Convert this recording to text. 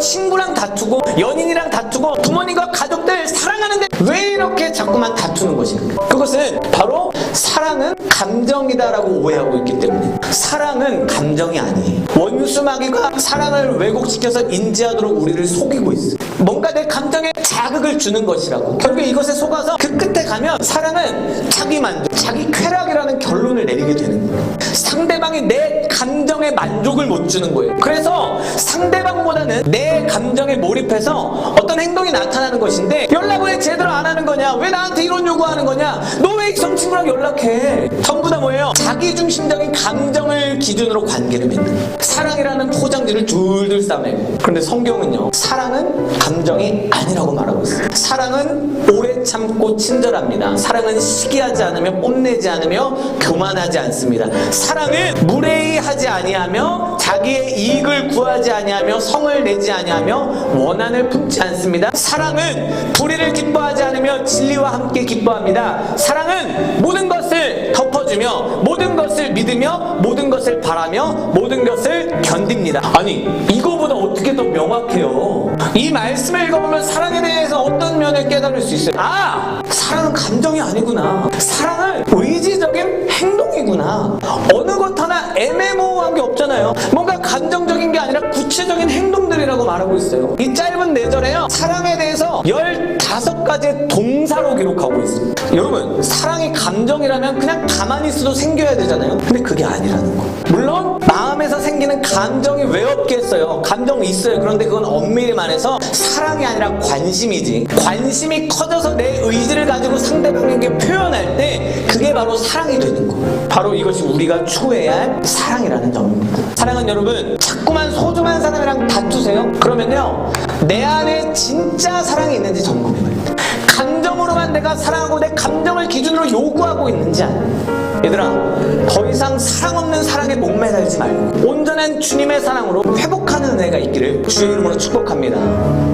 친구랑 다투고 연인이랑 다투고 부모님과 가족들 사랑하는데 왜 이렇게 자꾸만 다투는 것인가? 그것은 바로 사랑은 감정이다라고 오해하고 있기 때문에 사랑은 감정이 아니에요. 원수 마귀가 사랑을 왜곡시켜서 인지하도록 우리를 속이고 있어. 뭔가 내 감정에 자극을 주는 것이라고. 결국 이것에 속아서 그 끝에 가면 사랑은 자기 만족, 자기 쾌락이라는 결론을 내리게 되는 거예요. 상대방이 내 감정에 만족을 못 주는 거예요. 그래서 상대 방보다는 내 감정에 몰입해서 어떤 행동이 나타나는 것인데 연락을 왜 제대로 안 하는 거냐? 왜 나한테 이런 요구하는 거냐? 너 왜 이성친구랑 연락해? 전부 다 뭐예요? 자기중심적인 감정을 기준으로 관계를 맺는. 사랑이라는 포장지를 둘둘 싸매고 그런데 성경은요 사랑은 감정이 아니라고 말하고 있어요. 사랑은 오래 참고 친절합니다. 사랑은 시기하지 않으며 뽐내지 않으며 교만하지 않습니다. 사랑은 무례히하지 아니하며 자기의 이익을 구하지 아니하며 성을 내지 아니하며 원한을 품지 않습니다. 사랑은 불의를 기뻐하지 않으며 진리와 함께 기뻐합니다. 사랑은 모든 것을 덮어주며 모든 것을 믿으며 모든 것을 바라며 모든 것을 견딥니다. 아니 이거보다 어떻게 더 명확해요? 이 말씀을 읽어보면 사랑에 대해서 어떤 면을 깨달을 수 있어요? 아 사랑은 감정이 아니구나. 사랑은 의지적인 행동이구나. 어느 것 하나 애매모호한 게 없잖아요. 뭔가 감정적인 게 아니라 구체적인 행동들이라고 말하고 있어요. 이 짧은 내절에요. 사랑에 대해서 15가지의 동사로 기록하고 있습니다. 여러분, 사랑이 감정이라면 그냥 가만히 있어도 생겨야 되잖아요. 근데 그게 아니라는 거. 물론 마음에서 생기는 감정이 왜 없겠어요? 감정 있어요. 그런데 그건 엄밀히 말해서 사랑이 아니라 관심이지. 관심이 커져서 내 의지를 가지고 상대방에게 표현할 때 그게 바로 사랑이 되는 거. 바로 이것이 우리가 추구해야 할 사랑이라는 점입니다. 사랑은 여러분 자꾸만 소중한 사람이랑 다투세요. 그러면요 내 안에 진짜 사랑이 있는지 점검해봐요. 감정으로만 내가 사랑 감정을 기준으로 요구하고 있는지. 얘들아 더 이상 사랑 없는 사랑에 목매달지 말고 온전한 주님의 사랑으로 회복하는 은혜가 있기를 주의 이름으로 축복합니다.